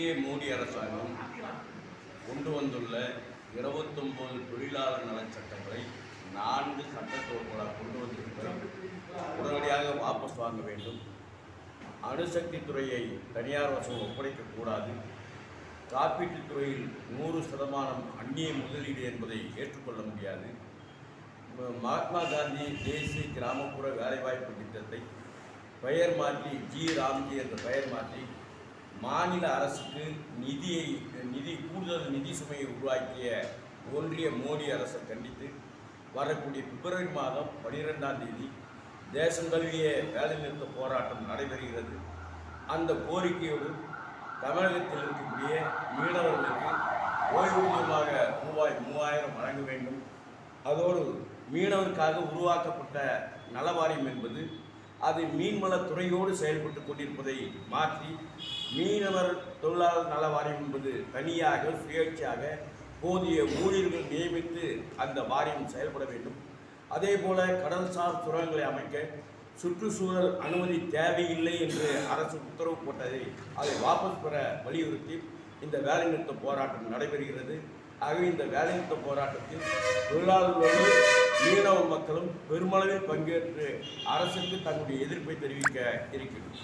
ஒன்றிய மோடி அரசாங்கம் கொண்டு வந்துள்ள இருபத்தொம்போது தொழிலாளர் நலச் சட்டங்களை நான்கு சட்டத்தொகுப்புகளாக கொண்டு வந்திருப்பதை உடனடியாக வாபஸ் வாங்க வேண்டும். அணுசக்தி துறையை தனியார் வசம் ஒப்படைக்கக்கூடாது காப்பீட்டுத் துறையில் நூறு சதமானம் அந்நிய முதலீடு என்பதை ஏற்றுக்கொள்ள முடியாது. மகாத்மா காந்தி தேசிய கிராமப்புற வேலைவாய்ப்பு திட்டத்தை பெயர் மாற்றி ஜி ராம்ஜி என்ற பெயர் மாற்றி மாநில அரசுக்கு நிதியை நிதி கூடுதல் நிதி சுமையை உருவாக்கிய ஒன்றிய மோடி அரசை கண்டித்து வரக்கூடிய பிப்ரவரி மாதம் பனிரெண்டாம் தேதி தேசம் தழுவிய வேலைநிறுத்த போராட்டம் நடைபெறுகிறது. அந்த கோரிக்கையோடு தமிழகத்தில் இருக்கக்கூடிய மீனவர்களுக்கு ஓய்வூதியமாக ரூபாய் மூவாயிரம் வழங்க வேண்டும். அதோடு மீனவருக்காக உருவாக்கப்பட்ட நலவாரியம் என்பது அது மீன்வளத்துறையோடு செயல்பட்டு கொண்டிருப்பதை மாற்றி மீனவர் தொழிலாளர் நல வாரியம் என்பது தனியாக சுயேட்சையாக போதிய ஊழியர்கள் நியமித்து அந்த வாரியம் செயல்பட வேண்டும். அதே போல கடல்சார் சுரங்கங்களை அமைக்க சுற்றுச்சூழல் அனுமதி தேவையில்லை என்று அரசு உத்தரவு போட்டதை அதை வாபஸ் பெற வலியுறுத்தி இந்த வேலைநிறுத்த போராட்டம் நடைபெறுகிறது. ஆகவே இந்த வேலைநிறுத்த போராட்டத்தில் தொழிலாளர்களோடு மீனவ மக்களும் பெருமளவில் பங்கேற்று அரசுக்கு தங்களுடைய எதிர்ப்பை தெரிவிக்க இருக்கிறது